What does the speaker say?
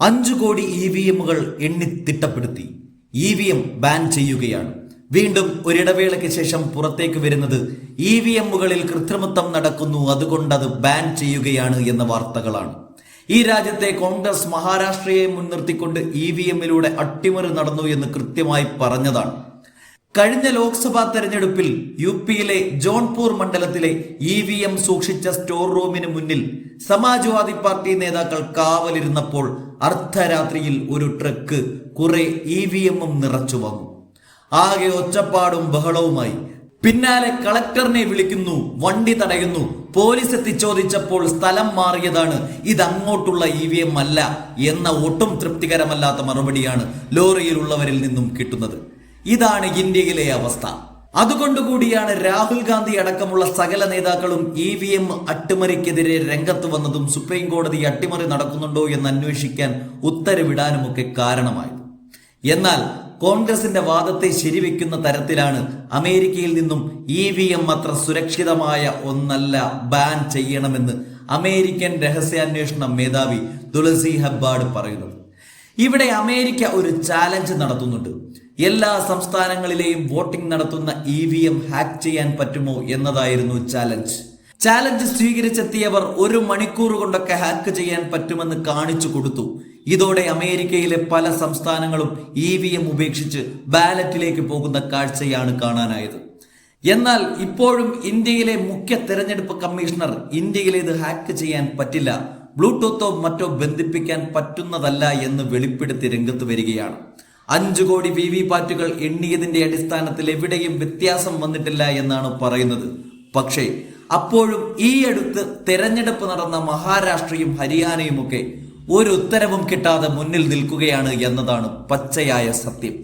അഞ്ചു കോടി E V എമ്മുകൾ എണ്ണി തിട്ടപ്പെടുത്തി. ഇ വി എം ബാൻ ചെയ്യുകയാണ്. വീണ്ടും ഒരിടവേളയ്ക്ക് ശേഷം പുറത്തേക്ക് വരുന്നത് ഇ വി എമ്മുകളിൽ കൃത്രിമത്വം നടക്കുന്നു. അതുകൊണ്ട് അത് ബാൻ ചെയ്യുകയാണ് എന്ന വാർത്തകളാണ്. ഈ രാജ്യത്തെ കോൺഗ്രസ് മഹാരാഷ്ട്രയെ മുൻനിർത്തിക്കൊണ്ട് ഇ വി എമ്മിലൂടെ അട്ടിമറി നടന്നു എന്ന് കൃത്യമായി പറഞ്ഞതാണ്. കഴിഞ്ഞ ലോക്സഭാ തെരഞ്ഞെടുപ്പിൽ യു പിയിലെ ജോൺപൂർ മണ്ഡലത്തിലെ ഇ വി എം സൂക്ഷിച്ച സ്റ്റോർ റൂമിന് മുന്നിൽ സമാജ്വാദി പാർട്ടി നേതാക്കൾ കാവലിരുന്നപ്പോൾ അർദ്ധരാത്രിയിൽ ഒരു ട്രക്ക് കുറെ ഇ വി എമ്മും നിറച്ചു വന്നു. ആകെ ഒച്ചപ്പാടും ബഹളവുമായി. പിന്നാലെ കളക്ടറിനെ വിളിക്കുന്നു വണ്ടി തടയുന്നു പോലീസ് എത്തിച്ചോദിച്ചപ്പോൾ സ്ഥലം മാറിയതാണ് ഇതങ്ങോട്ടുള്ള ഇ വി എം അല്ല എന്ന ഒട്ടും തൃപ്തികരമല്ലാത്ത മറുപടിയാണ് ലോറിയിലുള്ളവരിൽ നിന്നും കിട്ടുന്നത്. ഇതാണ് ഇന്ത്യയിലെ അവസ്ഥ. അതുകൊണ്ടുകൂടിയാണ് രാഹുൽ ഗാന്ധി അടക്കമുള്ള സകല നേതാക്കളും ഇ വി എം അട്ടിമറിക്കെതിരെ രംഗത്ത് വന്നതും സുപ്രീം കോടതി അട്ടിമറി നടക്കുന്നുണ്ടോ എന്ന് അന്വേഷിക്കാൻ ഉത്തരവിടാനുമൊക്കെ കാരണമായത്. എന്നാൽ കോൺഗ്രസിന്റെ വാദത്തെ ശരിവെക്കുന്ന തരത്തിലാണ് അമേരിക്കയിൽ നിന്നും ഇ വി എം അത്ര സുരക്ഷിതമായ ഒന്നല്ല ബാൻ ചെയ്യണമെന്ന് അമേരിക്കൻ രഹസ്യാന്വേഷണ മേധാവി തുളസി ഹബ്ബാഡ് പറയുന്നത്. ഇവിടെ അമേരിക്ക ഒരു ചാലഞ്ച് നടത്തുന്നുണ്ട്. എല്ലാ സംസ്ഥാനങ്ങളിലെയും വോട്ടിംഗ് നടത്തുന്ന ഇ വി എം ഹാക്ക് ചെയ്യാൻ പറ്റുമോ എന്നതായിരുന്നു ചാലഞ്ച് ചാലഞ്ച് സ്വീകരിച്ചെത്തിയവർ ഒരു മണിക്കൂർ കൊണ്ടൊക്കെ ഹാക്ക് ചെയ്യാൻ പറ്റുമെന്ന് കാണിച്ചു കൊടുത്തു. ഇതോടെ അമേരിക്കയിലെ പല സംസ്ഥാനങ്ങളും ഇ വി എം ഉപേക്ഷിച്ച് ബാലറ്റിലേക്ക് പോകുന്ന കാഴ്ചയാണ് കാണാനായത്. എന്നാൽ ഇപ്പോഴും ഇന്ത്യയിലെ മുഖ്യ തെരഞ്ഞെടുപ്പ് കമ്മീഷണർ ഇന്ത്യയിലേത് ഹാക്ക് ചെയ്യാൻ പറ്റില്ല ബ്ലൂടൂത്തോ മറ്റോ ബന്ധിപ്പിക്കാൻ പറ്റുന്നതല്ല എന്ന് വെളിപ്പെടുത്തി രംഗത്ത് വരികയാണ്. അഞ്ചു കോടി വി വി പാറ്റുകൾ എണ്ണിയതിന്റെ അടിസ്ഥാനത്തിൽ എവിടെയും വ്യത്യാസം വന്നിട്ടില്ല എന്നാണ് പറയുന്നത്. പക്ഷേ അപ്പോഴും ഈ അടുത്ത് തെരഞ്ഞെടുപ്പ് നടന്ന മഹാരാഷ്ട്രയും ഹരിയാനയും ഒക്കെ ഒരു ഉത്തരവും കിട്ടാതെ മുന്നിൽ നിൽക്കുകയാണ് എന്നതാണ് പച്ചയായ സത്യം.